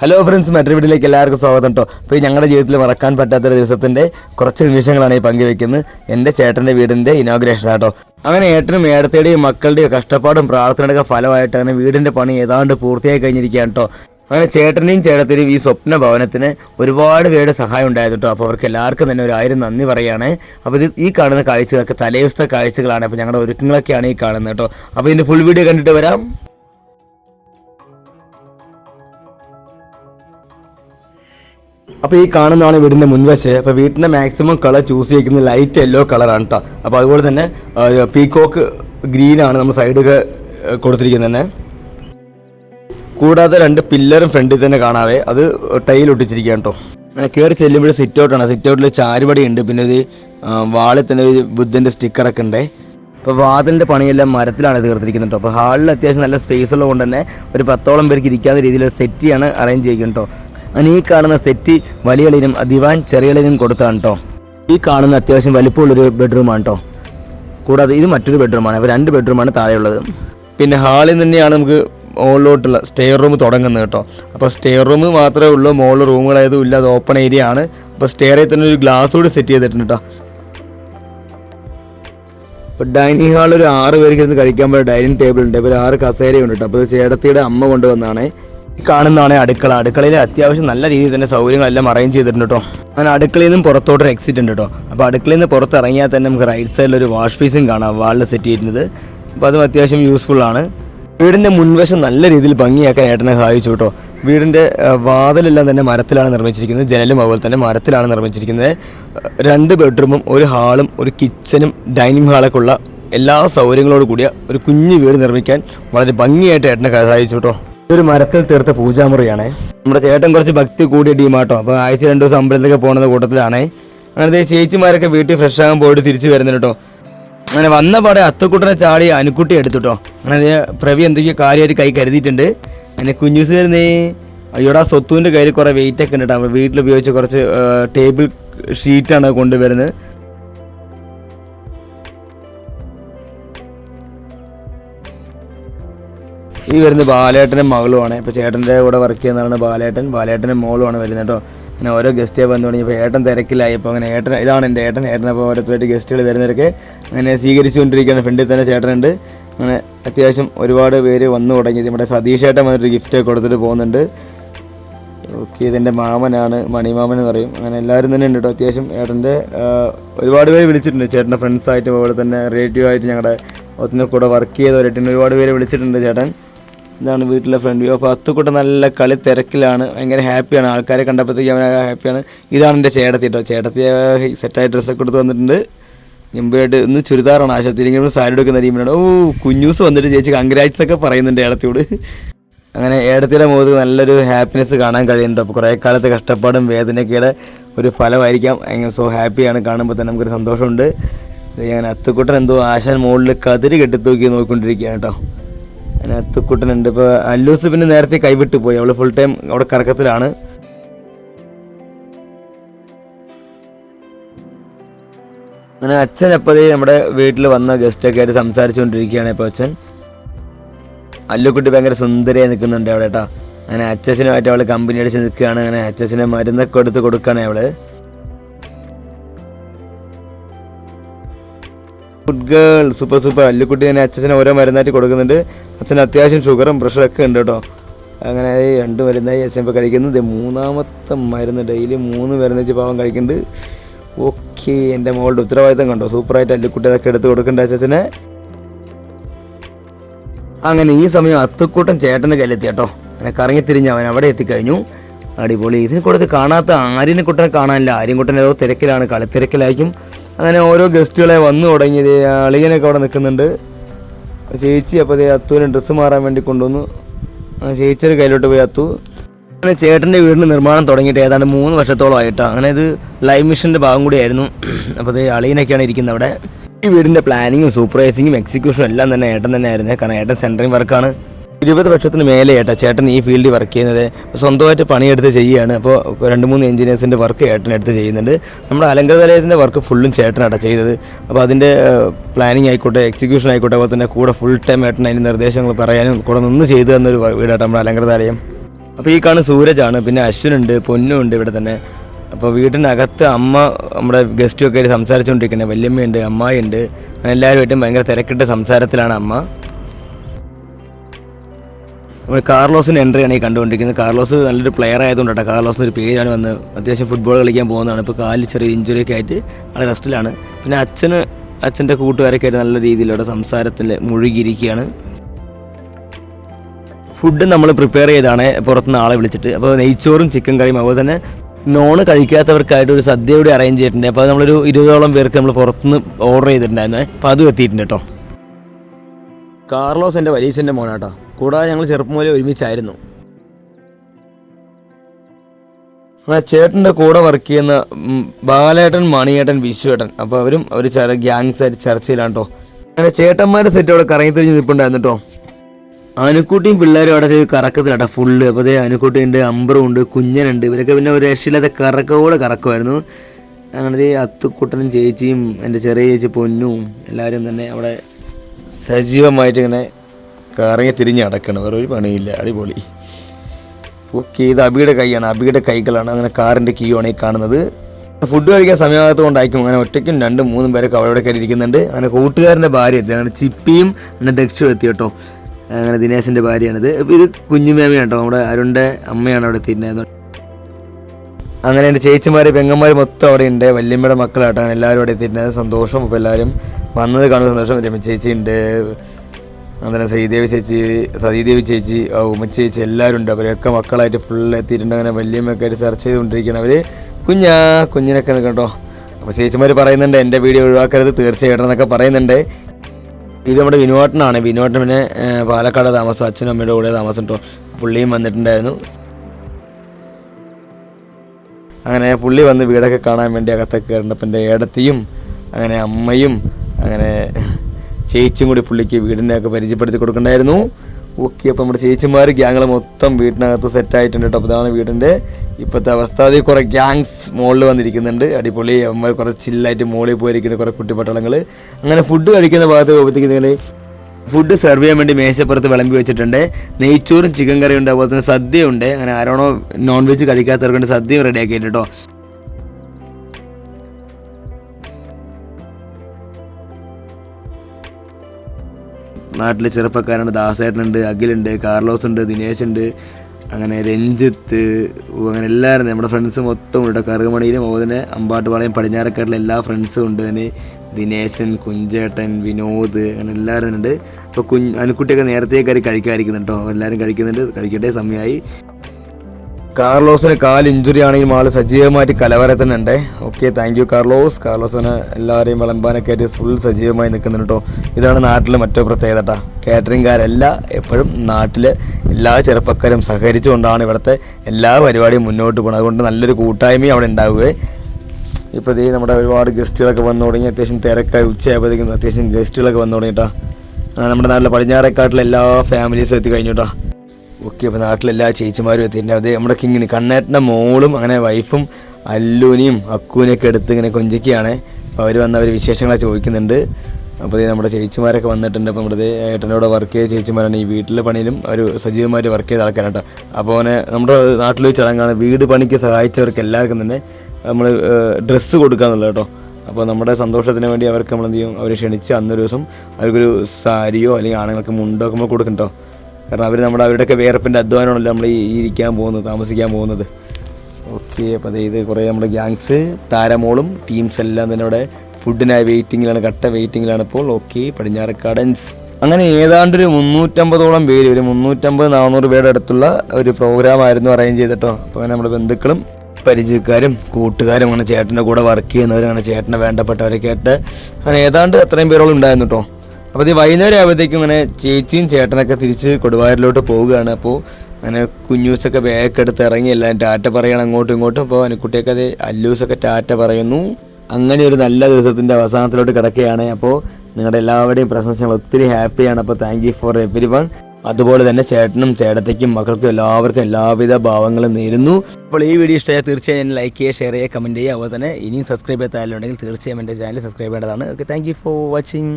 Hello friends മറ്റൊരു വീട്ടിലേക്ക് എല്ലാവർക്കും സ്വാഗതം കേട്ടോ അപ്പോൾ ഞങ്ങളുടെ ജീവിതത്തിൽ മറക്കാൻ പറ്റാത്തൊരു ദിവസത്തിന്റെ കുറച്ച് നിമിഷങ്ങളാണ് ഈ പങ്കുവെക്കുന്നത്. എന്റെ ചേട്ടന്റെ വീടിന്റെ ഇനോഗ്രേഷൻ ആട്ടോ അങ്ങനെ ഏട്ടനും ഏടത്തേടെയും മക്കളുടെയും കഷ്ടപ്പാടും പ്രാർത്ഥനയുടെ ഫലമായിട്ട് അങ്ങനെ വീടിന്റെ പണി ഏതാണ്ട് പൂർത്തിയായി കഴിഞ്ഞിരിക്കുകയാണ് കേട്ടോ അങ്ങനെ ചേട്ടനെയും ചേട്ടത്തിനും ഈ സ്വപ്ന ഭവനത്തിന് ഒരുപാട് പേരുടെ സഹായം ഉണ്ടായത് കേട്ടോ അപ്പോൾ അവർക്ക് എല്ലാവർക്കും തന്നെ ഒരു ആയിരം നന്ദി പറയുകയാണ് അപ്പോൾ ഇത് ഈ കാണുന്ന കാഴ്ചകളൊക്കെ തലേ ദിവസത്തെ കാഴ്ചകളാണ്. അപ്പോൾ ഞങ്ങളുടെ ഒരുക്കങ്ങളൊക്കെയാണ് ഈ കാണുന്നത് കേട്ടോ അപ്പോൾ ഇതിന്റെ ഫുൾ വീഡിയോ കണ്ടിട്ട് വരാം. അപ്പോൾ ഈ കാണുന്നതാണ് വീടിന്റെ മുൻവശം. അപ്പോൾ വീട്ടിന്റെ മാക്സിമം കളർ ചൂസ് ചെയ്യുന്നത് ലൈറ്റ് യെല്ലോ കളറാണ് കേട്ടോ അപ്പോൾ അതുപോലെ തന്നെ പീകോക്ക് ഗ്രീനാണ് നമ്മൾ സൈഡൊക്കെ കൊടുത്തിരിക്കുന്നത് തന്നെ കൂടാതെ രണ്ട് പില്ലറും ഫ്രണ്ടിൽ തന്നെ കാണാവേ. അത് ടൈൽ ഒട്ടിച്ചിരിക്കുകയാണ് കേട്ടോ അങ്ങനെ കയറി ചെല്ലുമ്പോൾ സിറ്റ് ഔട്ടാണ് സിറ്റ് ഔട്ടിൽ ചാരുപടി ഉണ്ട്. പിന്നെ ഒരു വാളിൽ തന്നെ ഒരു ബുദ്ധന്റെ സ്റ്റിക്കറൊക്കെ ഉണ്ട്. അപ്പോൾ വാതിലിന്റെ പണിയെല്ലാം മരത്തിലാണ് തീർത്തിരിക്കുന്നത് കേട്ടോ അപ്പോൾ ഹാളിൽ അത്യാവശ്യം നല്ല സ്പേസ് ഉള്ളതുകൊണ്ട് തന്നെ ഒരു പത്തോളം പേർക്ക് ഇരിക്കാവുന്ന രീതിയിൽ സെറ്റിയാണ് അറേഞ്ച് ചെയ്യുന്നത് കേട്ടോ അങ്ങനെ ഈ കാണുന്ന സെറ്റ് വലിയളിനും ദിവാൻ ചെറിയളിനും കൊടുത്താണ് കേട്ടോ ഈ കാണുന്ന അത്യാവശ്യം വലിപ്പമുള്ളൊരു ബെഡ്റൂമാണ് കേട്ടോ കൂടാതെ ഇത് മറ്റൊരു ബെഡ്റൂമാണ്. അപ്പോൾ രണ്ട് ബെഡ്റൂമാണ് താഴെയുള്ളത്. പിന്നെ ഹാളിൽ തന്നെയാണ് നമുക്ക് മുകളിലോട്ടുള്ള സ്റ്റെയർ റൂം തുടങ്ങുന്നത് കേട്ടോ അപ്പോൾ സ്റ്റെയർ റൂം മാത്രമേ ഉള്ളൂ മുകളിൽ റൂമുകളായതും ഇല്ല അത് ഓപ്പൺ ഏരിയ ആണ്. അപ്പോൾ സ്റ്റെയറിൽ തന്നെ ഒരു ഗ്ലാസ് കൂടി സെറ്റ് ചെയ്തിട്ടുണ്ട് കേട്ടോ ഇപ്പോൾ ഡൈനിങ് ഹാളിൽ ഒരു ആറ് പേർക്ക് ഇരുന്ന് കഴിക്കാൻ പോലെ ഡൈനിങ് ടേബിൾ ഉണ്ട്. അപ്പോൾ ഒരു ആറ് കസേരയുണ്ട് കേട്ടോ അപ്പോൾ ചേട്ടത്തിയുടെ അമ്മ കൊണ്ടുവന്നാണ് കാണുന്നതാണ് അടുക്കള. അടുക്കളയിൽ അത്യാവശ്യം നല്ല രീതിയിൽ തന്നെ സൗകര്യങ്ങളെല്ലാം അറേഞ്ച് ചെയ്തിട്ടുണ്ട് കേട്ടോ അങ്ങനെ അടുക്കളയിൽ നിന്നും പുറത്തോട്ടൊരു എക്സിറ്റ് ഉണ്ട് കേട്ടോ അപ്പോൾ അടുക്കളയിൽ നിന്ന് പുറത്തിറങ്ങിയാൽ തന്നെ നമുക്ക് റൈറ്റ് സൈഡിൽ ഒരു വാഷ് പീസും കാണാം. വാളിൽ സെറ്റ് ചെയ്തിരുന്നത്. അപ്പോൾ അതും അത്യാവശ്യം യൂസ്ഫുൾ ആണ്. വീടിന്റെ മുൻവശം നല്ല രീതിയിൽ ഭംഗിയാക്കാൻ ഏട്ടനെ സഹായിച്ചു കേട്ടോ വീടിന്റെ വാതിലെല്ലാം തന്നെ മരത്തിലാണ് നിർമ്മിച്ചിരിക്കുന്നത്. ജനലും അതുപോലെ തന്നെ മരത്തിലാണ് നിർമ്മിച്ചിരിക്കുന്നത്. രണ്ട് ബെഡ്റൂമും ഒരു ഹാളും ഒരു കിച്ചനും ഡൈനിങ് ഹാളൊക്കെ ഉള്ള എല്ലാ സൗകര്യങ്ങളോട് കൂടിയ ഒരു കുഞ്ഞു വീട് നിർമ്മിക്കാൻ വളരെ ഭംഗിയായിട്ട് ഏട്ടനെ സഹായിച്ചു കേട്ടോ ഇതൊരു മരത്തിൽ തീർത്ത പൂജാമുറിയാണ്. നമ്മുടെ ചേട്ടൻ കുറച്ച് ഭക്തി കൂടിയ ടീമാട്ടോ. അപ്പോൾ ആഴ്ച രണ്ട് ദിവസം അമ്പലത്തിലൊക്കെ പോകുന്ന കൂട്ടത്തിലാണ്. അങ്ങനത്തെ ചേച്ചിമാരൊക്കെ വീട്ടിൽ ഫ്രഷ് ആകാൻ പോയിട്ട് തിരിച്ചു വരുന്നുണ്ട് കേട്ടോ അങ്ങനെ വന്ന പാടെ അത്തക്കുട്ടനെ ചാടി അനുക്കുട്ടി എടുത്തുട്ടോ അങ്ങനെ പ്രവി എന്തൊക്കെയോ കാര്യമായിട്ട് കൈ കരുതിയിട്ടുണ്ട്. അങ്ങനെ കുഞ്ഞുസ് വരുന്നേ അയ്യോടാ സ്വത്തുവിന്റെ കയ്യിൽ കുറേ വെയിറ്റ് ഒക്കെ ഉണ്ട് കേട്ടോ വീട്ടിൽ ഉപയോഗിച്ച് കുറച്ച് ടേബിൾ ഷീറ്റാണ് കൊണ്ടുവരുന്നത്. ഈ വരുന്ന ബാലേട്ടനും മകളുമാണ്. ഇപ്പോൾ ചേട്ടന്റെ കൂടെ വർക്ക് ചെയ്യുന്നതാണ് ബാലേട്ടൻ. ബാലേട്ടനും മോളുമാണ് വരുന്നത് കേട്ടോ. അങ്ങനെ ഓരോ ഗസ്റ്റേ വന്നു തുടങ്ങിയപ്പോൾ ഏട്ടൻ തിരക്കിലായി. അപ്പോൾ അങ്ങനെ ഏട്ടൻ ഇതാണ് എന്റെ ഏട്ടൻ. ഏട്ടൻ അപ്പോൾ ഓരോരുത്തരായിട്ട് ഗസ്റ്റുകൾ വരുന്നവരൊക്കെ അങ്ങനെ സ്വീകരിച്ചുകൊണ്ടിരിക്കുകയാണ്. ഫ്രണ്ടിൽ തന്നെ ചേട്ടനുണ്ട്. അങ്ങനെ അത്യാവശ്യം ഒരുപാട് പേര് വന്നു തുടങ്ങി. നമ്മുടെ സതീഷ് ഏട്ടൻ വന്നിട്ട് ഗിഫ്റ്റ് കൊടുത്തിട്ട് പോകുന്നുണ്ട്. ഓക്കെ ഇതെന്റെ മാമനാണ്. മണിമാമൻ എന്ന് പറയും. അങ്ങനെ എല്ലാവരും തന്നെ ഉണ്ട് കേട്ടോ. അത്യാവശ്യം ഏട്ടന്റെ ഒരുപാട് പേര് വിളിച്ചിട്ടുണ്ട്. ചേട്ടന്റെ ഫ്രണ്ട്സായിട്ടും അതുപോലെ തന്നെ റിലേറ്റീവായിട്ട് ഞങ്ങളുടെ ഒത്തിനെ കൂടെ വർക്ക് ചെയ്തവരായിട്ട് ഒരുപാട് പേര് വിളിച്ചിട്ടുണ്ട് ചേട്ടൻ. ഇതാണ് വീട്ടിലെ ഫ്രണ്ട് വ്യൂ അപ്പോൾ അത്തുക്കുട്ട നല്ല കളി തിരക്കിലാണ്. ഭയങ്കര ഹാപ്പിയാണ് ആൾക്കാരെ കണ്ടപ്പോഴത്തേക്ക് അവൻ ഹാപ്പിയാണ് ഇതാണ് എന്റെ ചേട്ടത്തി കേട്ടോ ചേട്ടത്തി സെറ്റായി ഡ്രസ്സൊക്കെ കൊടുത്ത് വന്നിട്ടുണ്ട്. മുമ്പായിട്ട് ഇന്ന് ചുരിദാറാണ്. ആശുപത്രി ഇങ്ങനെ സാരി എടുക്കുന്ന ടീമിനാണ് ഓ കുഞ്ഞൂസ് വന്നിട്ട് ചേച്ചി കൺഗ്രാറ്റ്സ് ഒക്കെ പറയുന്നുണ്ട് ഏടത്തിയോട്. അങ്ങനെ ഏടത്തിയുടെ മുഖത്ത് നല്ലൊരു ഹാപ്പിനെസ് കാണാൻ കഴിയുന്നുണ്ട്. അപ്പോൾ കുറേ കാലത്തെ കഷ്ടപ്പാടും വേദനയൊക്കെയുടെ ഒരു ഫലമായിരിക്കാം. സോ ഹാപ്പിയാണ് കാണുമ്പോൾ തന്നെ നമുക്കൊരു സന്തോഷമുണ്ട്. അങ്ങനെ അത്തുക്കുട്ടൻ എന്തോ ആശാൻ മുകളിൽ കതിര് കെട്ടിത്തൂക്കി നോക്കിക്കൊണ്ടിരിക്കുകയാണ് കേട്ടോ അത്തുക്കുട്ടനുണ്ട് ഇപ്പോൾ അല്ലൂസ് പിന്നെ നേരത്തെ കൈവിട്ട് പോയി. അവൾ ഫുൾ ടൈം അവിടെ കറക്കത്തിലാണ്. അങ്ങനെ അച്ഛൻ എപ്പോഴേ നമ്മുടെ വീട്ടിൽ വന്ന ഗസ്റ്റൊക്കെ ആയിട്ട് സംസാരിച്ചുകൊണ്ടിരിക്കുകയാണ് ഇപ്പോൾ അച്ഛൻ. അല്ലുക്കുട്ടി ഭയങ്കര സുന്ദരിയായി നിൽക്കുന്നുണ്ട് അവിടെ കേട്ടോ. അങ്ങനെ അച്ഛനുമായിട്ട് അവൾ കമ്പനി അടിച്ച് നിൽക്കുകയാണ്. അങ്ങനെ അച്ഛനെ മരുന്നൊക്കെ എടുത്ത് കൊടുക്കുകയാണ് അവൾ. ഗുഡ് ഗേൾ സൂപ്പർ സൂപ്പർ അല്ലുക്കുട്ടി തന്നെ അച്ഛന് ഓരോ മരുന്നായിട്ട് കൊടുക്കുന്നുണ്ട്. അച്ഛൻ അത്യാവശ്യം ഷുഗറും പ്രഷറൊക്കെ ഉണ്ട് കേട്ടോ. അങ്ങനെ രണ്ട് മരുന്നായി അച്ഛൻ ഇപ്പോൾ കഴിക്കുന്നത് മൂന്നാമത്തെ മരുന്ന് ഡെയിലി മൂന്ന് മരുന്ന് വെച്ച് പാവം കഴിക്കുന്നുണ്ട്. ഓക്കെ എന്റെ മോളുടെ ഉത്തരവാദിത്തം കണ്ടോ? സൂപ്പറായിട്ട് അല്ലുക്കുട്ടി അതൊക്കെ എടുത്ത് കൊടുക്കേണ്ട അച്ഛനെ. അങ്ങനെ ഈ സമയം അത്തുക്കൂട്ടൻ ചേട്ടന്റെ കയ്യിലെത്തി കേട്ടോ. അങ്ങനെ കറങ്ങി തിരിഞ്ഞ് അവൻ അവിടെ എത്തിക്കഴിഞ്ഞു. അടിപൊളി. ഇതിനെ കൊടുത്ത് കാണാത്ത ആര്യനെ കുട്ടനെ കാണാനില്ല. ആര്യൻ കുട്ടൻ ഏതോ തിരക്കിലാണ് കളിത്തിരക്കിലായിരിക്കും അങ്ങനെ ഓരോ ഗസ്റ്റുകളെ വന്നു തുടങ്ങിയത് അളിയനൊക്കെ അവിടെ നിൽക്കുന്നുണ്ട്. ചേച്ചി അപ്പോൾ അത്തുവിന് ഡ്രസ്സ് മാറാൻ വേണ്ടി കൊണ്ടുവന്നു. ചേച്ചിയുടെ കയ്യിലോട്ട് പോയി അത്തു. അങ്ങനെ ചേട്ടന്റെ വീടിന് നിർമ്മാണം തുടങ്ങിയിട്ട് ഏതാണ്ട് മൂന്ന് വർഷത്തോളം ആയിട്ടാണ് അങ്ങനെ ഇത് ലൈവ് മിഷന്റെ ഭാഗം കൂടിയായിരുന്നു അപ്പോൾ അത് അളിയനൊക്കെയാണ് ഇരിക്കുന്നത് അവിടെ. ഈ വീടിന്റെ പ്ലാനിങ്ങും സൂപ്പർവൈസിങ്ങും എക്സിക്യൂഷനും എല്ലാം തന്നെ ഏട്ടൻ തന്നെ ആയിരുന്നു കാരണം ഏട്ടൻ സെന്ററിങ് വർക്കാണ് ഇരുപത് വർഷത്തിന് മേലെയാട്ട ചേട്ടൻ ഈ ഫീൽഡിൽ വർക്ക് ചെയ്യുന്നത്. സ്വന്തമായിട്ട് പണിയെടുത്ത് ചെയ്യുകയാണ്. അപ്പോൾ രണ്ട് മൂന്ന് എഞ്ചിനീയേഴ്സിന്റെ വർക്ക് ചേട്ടൻ എടുത്ത് ചെയ്യുന്നുണ്ട്. നമ്മുടെ അലങ്കൃതലയത്തിന്റെ വർക്ക് ഫുള്ളും ചേട്ടനാണ് ചെയ്തത്. അപ്പോൾ അതിന്റെ പ്ലാനിങ് ആയിക്കോട്ടെ എക്സിക്യൂഷൻ ആയിക്കോട്ടെ അപ്പോൾ തന്നെ കൂടെ ഫുൾ ടൈം ഏട്ടൻ അതിന്റെ നിർദ്ദേശങ്ങൾ പറയാനും കൂടെ നിന്ന് ചെയ്തു തന്നൊരു വീടാണ് നമ്മുടെ അലങ്കൃതാലയം. അപ്പോൾ ഈ കാണുന്ന സൂരജാണ് പിന്നെ അശ്വിനുണ്ട് പൊന്നുണ്ട് ഇവിടെ തന്നെ. അപ്പോൾ വീട്ടിനകത്ത് അമ്മ നമ്മുടെ ഗസ്റ്റുമൊക്കെ ആയിട്ട് സംസാരിച്ചുകൊണ്ടിരിക്കുന്നത് വല്യമ്മയുണ്ട് അമ്മായിയുണ്ട് എല്ലാവരുമായിട്ടും ഭയങ്കര തിരക്കിട്ട സംസാരത്തിലാണ് അമ്മ. നമ്മൾ കാർലോസിന് എൻട്രി ആണ് ഈ കണ്ടുകൊണ്ടിരിക്കുന്നത്. കാർലോസ് നല്ലൊരു പ്ലെയർ ആയതുകൊണ്ട് കേട്ടോ കാർലോസിന് ഒരു പേരാണ് വന്ന് അത്യാവശ്യം ഫുട്ബോൾ കളിക്കാൻ പോകുന്നതാണ്. ഇപ്പോൾ കാലിൽ ചെറിയ ഇഞ്ചുറി ഒക്കെ ആയിട്ട് ആൾ റെസ്റ്റിലാണ് പിന്നെ അച്ഛന് അച്ഛന്റെ കൂട്ടുകാരൊക്കെ ആയിട്ട് നല്ല രീതിയിലൂടെ സംസാരത്തിൽ മുഴുകിയിരിക്കുകയാണ്. ഫുഡ് നമ്മൾ പ്രിപ്പയർ ചെയ്താണ് പുറത്തുനിന്ന് ആളെ വിളിച്ചിട്ട്. അപ്പോൾ നെയ്ച്ചോറും ചിക്കൻ കറിയും അതുപോലെ തന്നെ നോണ് കഴിക്കാത്തവർക്കായിട്ട് ഒരു സദ്യ കൂടി അറേഞ്ച് ചെയ്തിട്ടുണ്ട്. അപ്പോൾ നമ്മളൊരു ഇരുപതോളം പേർക്ക് നമ്മൾ പുറത്തുനിന്ന് ഓർഡർ ചെയ്തിട്ടുണ്ടായിരുന്നു. അപ്പോൾ അതും എത്തിയിട്ടുണ്ട് കേട്ടോ കാർലോസ് എന്റെ വലീസിന്റെ മോനാട്ടോ. കൂടാതെ ഞങ്ങൾ ചെറുപ്പം മുതലേ ഒരുമിച്ചായിരുന്നു. ആ ചേട്ടന്റെ കൂടെ വർക്ക് ചെയ്യുന്ന ബാലേട്ടൻ മണിയേട്ടൻ വിശ്വേട്ടൻ. അപ്പോൾ അവരും അവർ ചെറ ഗ്യാങ്സ് ആയിട്ട് ചർച്ചയിലാണ് കേട്ടോ അങ്ങനെ ചേട്ടന്മാരുടെ സെറ്റ് അവിടെ കറങ്ങി തിരിഞ്ഞ് നിൽപ്പുണ്ടായിരുന്നു കേട്ടോ അനുക്കുട്ടിയും പിള്ളേരും അവിടെ ചെയ്ത് കറക്കത്തിലാട്ടോ ഫുള്ള് അപ്പോൾ അതേ അനുക്കുട്ടിയുണ്ട് അമ്പറും ഉണ്ട് കുഞ്ഞനുണ്ട്. ഇവരൊക്കെ പിന്നെ ഒരു രക്ഷയില്ലാത്ത കറക്കോടെ കറക്കുമായിരുന്നു. അങ്ങനെ അത്തുക്കുട്ടനും ചേച്ചിയും എന്റെ ചെറിയ ചേച്ചി പൊന്നും എല്ലാവരും തന്നെ അവിടെ സജീവമായിട്ട് ഇങ്ങനെ കറങ്ങി തിരിഞ്ഞ് നടക്കണം. വേറെ ഒരു പണിയില്ല. അടിപൊളി. ഓക്കെ ഇത് അബിയുടെ കൈയാണ്. അബിയുടെ കൈകളാണ് അങ്ങനെ കാറിന്റെ കീ ആണ് ഈ കാണുന്നത്. ഫുഡ് കഴിക്കാൻ സമയമാകത്ത് കൊണ്ടായിരിക്കും. അങ്ങനെ ഒറ്റയ്ക്കും രണ്ടും മൂന്നും പേരൊക്കെ അവിടെ കയറി ഇരിക്കുന്നുണ്ട്. അങ്ങനെ കൂട്ടുകാരന്റെ ഭാര്യ എത്തി. അങ്ങനെ ചിപ്പിയും അങ്ങനെ ദക്ഷു എത്തി കേട്ടോ. അങ്ങനെ ദിനേശിന്റെ ഭാര്യയാണിത്. ഇത് കുഞ്ഞുമേമയാണ് കേട്ടോ. നമ്മുടെ അരുണിന്റെ അമ്മയാണ് അവിടെ എത്തിയിട്ടുണ്ടായിരുന്നത് അങ്ങനെ എന്റെ ചേച്ചിമാർ പെങ്ങന്മാർ മൊത്തം അവിടെ ഉണ്ട്. വല്യമ്മയുടെ മക്കളാട്ടോ. അങ്ങനെ എല്ലാവരും അവിടെ എത്തിയിട്ടുണ്ട് സന്തോഷം. അപ്പോൾ എല്ലാവരും വന്നത് കാണുന്ന സന്തോഷം. ചേച്ചി ഉണ്ട്. അങ്ങനെ ശ്രീദേവി ചേച്ചി സതീദേവി ചേച്ചി ഉമ്മച്ചേച്ചി ഉമ്മ ചേച്ചി എല്ലാവരും ഉണ്ട്. അവരൊക്കെ മക്കളായിട്ട് ഫുൾ എത്തിയിട്ടുണ്ട്. അങ്ങനെ വല്യമ്മയൊക്കെ ആയിട്ട് സെർച്ച് ചെയ്തുകൊണ്ടിരിക്കുകയാണ് അവർ കുഞ്ഞാ കുഞ്ഞിനൊക്കെ കേട്ടോ. അപ്പോൾ ചേച്ചിമാർ പറയുന്നുണ്ട് എന്റെ വീഡിയോ ഒഴിവാക്കരുത് തീർച്ചയായിട്ടും എന്നൊക്കെ പറയുന്നുണ്ട്. ഇത് നമ്മുടെ വിനോട്ടനാണ് വിനോട്ടൻ പിന്നെ പാലക്കാട് താമസം അച്ഛനും അമ്മയുടെ കൂടെ താമസം കേട്ടോ പുള്ളിയും വന്നിട്ടുണ്ടായിരുന്നു. അങ്ങനെ പുള്ളി വന്ന് വീടൊക്കെ കാണാൻ വേണ്ടി അകത്തൊക്കെ കയറുന്നപ്പോൾ എന്റെ ഏടത്തിയും അങ്ങനെ അമ്മയും അങ്ങനെ ചേച്ചിയും കൂടി പുള്ളിക്ക് വീടിനെ ഒക്കെ പരിചയപ്പെടുത്തി കൊടുക്കണ്ടായിരുന്നു. ഓക്കെ അപ്പോൾ നമ്മുടെ ചേച്ചിമാർ ഗ്യാങ്ങൾ മൊത്തം വീട്ടിനകത്ത് സെറ്റായിട്ടുണ്ട് കേട്ടോ. അപ്പോൾ ഇതാണ് വീടിന്റെ ഇപ്പോഴത്തെ അവസ്ഥ. അതിൽ കുറേ ഗ്യാങ്സ് മുകളിൽ വന്നിരിക്കുന്നുണ്ട്. അടിപൊളി. അമ്മ കുറേ ചില്ലായിട്ട് മുകളിൽ പോയിരിക്കുന്നുണ്ട് കുറേ കുട്ടിപ്പട്ടളങ്ങൾ അങ്ങനെ ഫുഡ് കഴിക്കുന്ന ഭാഗത്ത് പോകുമ്പോഴത്തേക്ക് ഫുഡ് സെർവ് ചെയ്യാൻ വേണ്ടി മേശപ്പുറത്ത് വിളമ്പി വെച്ചിട്ടുണ്ട്. നെയ്ച്ചോറും ചിക്കൻ കറിയും ഉണ്ട് അതുപോലെ തന്നെ സദ്യയുണ്ട്. അങ്ങനെ ആരാണോ നോൺ വെജ് കഴിക്കാത്തവർക്കുണ്ട് സദ്യയും റെഡി ആക്കിയിട്ട് കേട്ടോ. നാട്ടിലെ ചെറുപ്പക്കാരുണ്ട് ദാസേട്ടനുണ്ട് അഖിലുണ്ട് കാർലോസ് ഉണ്ട് ദിനേശ് ഉണ്ട് അങ്ങനെ രഞ്ജിത്ത് അങ്ങനെ എല്ലാവരും നമ്മുടെ ഫ്രണ്ട്സ് മൊത്തം ഉണ്ട് കറുകമണിയിലും അതുപോലെ അമ്പാട്ടുപാളയം പടിഞ്ഞാറക്കാട്ടിലെ എല്ലാ ഫ്രണ്ട്സും ഉണ്ട്. തന്നെ ദിനേശൻ കുഞ്ചേട്ടൻ വിനോദ് അങ്ങനെ എല്ലാവരും ഉണ്ട്. അപ്പോൾ കുഞ്ഞ് അനുക്കുട്ടിയൊക്കെ നേരത്തെ കയറി കഴിക്കാതിരിക്കുന്നുണ്ടോ എല്ലാവരും കഴിക്കുന്നുണ്ട്. കഴിക്കട്ടെ സമയമായി. കാർലോസിന് കാൽ ഇഞ്ചുറി ആണെങ്കിലും ആൾ സജീവമായിട്ട് കലവര തന്നെ ഉണ്ട് ഓക്കെ താങ്ക് യു കാർലോസ്. കാർലോസിന് എല്ലാവരെയും വിളമ്പാനൊക്കെ ആയിട്ട് ഫുൾ സജീവമായി നിൽക്കുന്നുണ്ട് കേട്ടോ ഇതാണ് നാട്ടിലെ മറ്റൊരു പ്രത്യേകത കേട്ടോ കാറ്ററിംഗുകാരല്ല എപ്പോഴും നാട്ടിലെ എല്ലാ ചെറുപ്പക്കാരും സഹകരിച്ചുകൊണ്ടാണ് ഇവിടുത്തെ എല്ലാ പരിപാടിയും മുന്നോട്ട് പോകുന്നത് അതുകൊണ്ട് നല്ലൊരു കൂട്ടായ്മയും അവിടെ ഉണ്ടാവുകയെ. ഇപ്പോൾ ഇതേ നമ്മുടെ ഒരുപാട് ഗസ്റ്റുകളൊക്കെ വന്നു തുടങ്ങി. അത്യാവശ്യം തിരക്കായി ഉച്ചയായപ്പോഴത്തേക്കും അത്യാവശ്യം ഗസ്റ്റുകളൊക്കെ വന്നു തുടങ്ങി നമ്മുടെ നാട്ടിലെ പടിഞ്ഞാറേക്കാട്ടിലെ എല്ലാ ഫാമിലീസും എത്തി കഴിഞ്ഞു കേട്ടോ ഓക്കെ അപ്പോൾ നാട്ടിലെല്ലാ ചേച്ചിമാരും എത്തിയിട്ടുണ്ട് അതേ നമ്മുടെ കിങ്ങിന് കണ്ണേട്ടന്റെ മോളും അങ്ങനെ വൈഫും അല്ലൂനെയും അക്കൂനെയൊക്കെ എടുത്ത് ഇങ്ങനെ കൊഞ്ചിക്കുകയാണ്. അപ്പോൾ അവർ വന്ന് അവർ ചോദിക്കുന്നുണ്ട്. അപ്പോൾ നമ്മുടെ ചേച്ചിമാരൊക്കെ വന്നിട്ടുണ്ട്. അപ്പോൾ നമ്മുടെ ഏട്ടനോട് വർക്ക് ചെയ്ത ചേച്ചിമാരാണ് ഈ വീട്ടിലെ പണിയിലും ഒരു സജീവമായിട്ട് വർക്ക് ചെയ്ത ആൾക്കാരാണ് കേട്ടോ. അപ്പോൾ അവനെ നമ്മുടെ നാട്ടിലൊരു ചടങ്ങാണ്. വീട് പണിക്ക് സഹായിച്ചവർക്ക് എല്ലാവർക്കും തന്നെ നമ്മൾ ഡ്രസ്സ് കൊടുക്കുക എന്നുള്ളത് കേട്ടോ. അപ്പോൾ നമ്മുടെ സന്തോഷത്തിന് വേണ്ടി അവർക്ക് നമ്മൾ എന്ത് ചെയ്യും? അവരെ ക്ഷണിച്ച് അന്നൊരു ദിവസം അവർക്കൊരു സാരിയോ അല്ലെങ്കിൽ ആണുങ്ങൾക്ക് മുണ്ടോ ഒക്കെ നമ്മൾ കൊടുക്കും കേട്ടോ. കാരണം അവർ നമ്മുടെ അവരുടെയൊക്കെ വേർപ്പിന്റെ അധ്വാനമാണല്ലോ നമ്മൾ ഈ ഇരിക്കാൻ പോകുന്നത് താമസിക്കാൻ പോകുന്നത്. ഓക്കെ അപ്പോൾ അതായത് കുറേ നമ്മുടെ ഗ്യാങ്സ് താരമോളും ടീംസ് എല്ലാം തന്നെ അവിടെ ഫുഡിനായി വെയിറ്റിങ്ങിലാണ് കട്ട വെയിറ്റിങ്ങിലാണ് ഇപ്പോൾ. ഓക്കെ പടിഞ്ഞാറക്കാടൻസ് അങ്ങനെ ഏതാണ്ട് ഒരു മുന്നൂറ്റമ്പതോളം പേര് ഒരു മുന്നൂറ്റമ്പത് നാനൂറ് പേരുടെ അടുത്തുള്ള ഒരു പ്രോഗ്രാം ആയിരുന്നു അറേഞ്ച് ചെയ്തിട്ടോ. അപ്പോൾ അങ്ങനെ നമ്മുടെ ബന്ധുക്കളും പരിചയക്കാരും കൂട്ടുകാരും അങ്ങനെ ചേട്ടന്റെ കൂടെ വർക്ക് ചെയ്യുന്നവരും അങ്ങനെ ചേട്ടനെ വേണ്ടപ്പെട്ടവരൊക്കെ ആയിട്ട് അങ്ങനെ ഏതാണ്ട് അത്രയും പേരോളം ഉണ്ടായിരുന്നു കേട്ടോ അപ്പോൾ ഇത് വൈകുന്നേരം ആകുമ്പോഴത്തേക്കും ഇങ്ങനെ ചേച്ചിയും ചേട്ടനൊക്കെ തിരിച്ച് കൊടുവായൂരിലോട്ട് പോവുകയാണ്. അപ്പോൾ അങ്ങനെ കുഞ്ഞൂസൊക്കെ ബാഗ് എടുത്ത് ഇറങ്ങി എല്ലാം ടാറ്റ പറയണം അങ്ങോട്ടും ഇങ്ങോട്ടും. അപ്പോൾ അനക്കുട്ടിയൊക്കെ അത് അല്ലൂസൊക്കെ ടാറ്റ പറയുന്നു. അങ്ങനെ ഒരു നല്ല ദിവസത്തിന്റെ അവസാനത്തിലോട്ട് കിടക്കുകയാണ്. അപ്പോൾ നിങ്ങളുടെ എല്ലാവരുടെയും പ്രസൻസ് ഞങ്ങൾ ഒത്തിരി ഹാപ്പിയാണ്. അപ്പോൾ thank you for everyone അതുപോലെ തന്നെ ചേട്ടനും ചേട്ടത്തേക്കും മക്കൾക്കും എല്ലാവർക്കും എല്ലാവിധ ഭാവങ്ങളും നേരുന്നു. അപ്പോൾ ഈ വീഡിയോ ഇഷ്ടമായാൽ തീർച്ചയായും ലൈക്ക് ചെയ്യുക ഷെയർ ചെയ്യുക കമന്റ് ചെയ്യുക. അതുപോലെ തന്നെ ഇനിയും സബ്സ്ക്രൈബ് ചെയ്യാത്ത ആരുണ്ടെങ്കിൽ തീർച്ചയായും എന്റെ ചാനൽ സബ്സ്ക്രൈബ് ചെയ്യേണ്ടതാണ്. Okay thank for watching